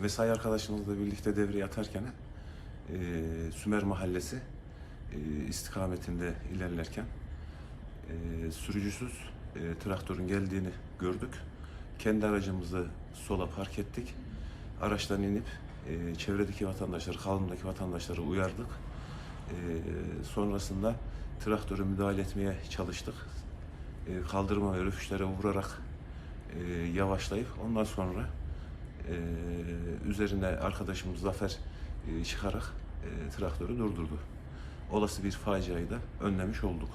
mesai arkadaşımızla birlikte devreye atarken e, Sümer Mahallesi e, istikametinde ilerlerken e, sürücüsüz e, traktörün geldiğini gördük. Kendi aracımızı sola park ettik. Araçtan inip e, çevredeki vatandaşları, kalımdaki vatandaşları uyardık. E, sonrasında traktöre müdahale etmeye çalıştık. E, kaldırıma ve röfüşlere vurarak e, yavaşlayıp ondan sonra e, üzerine arkadaşımız Zafer e, çıkarak e, traktörü durdurdu. Olası bir faciayı da önlemiş olduk.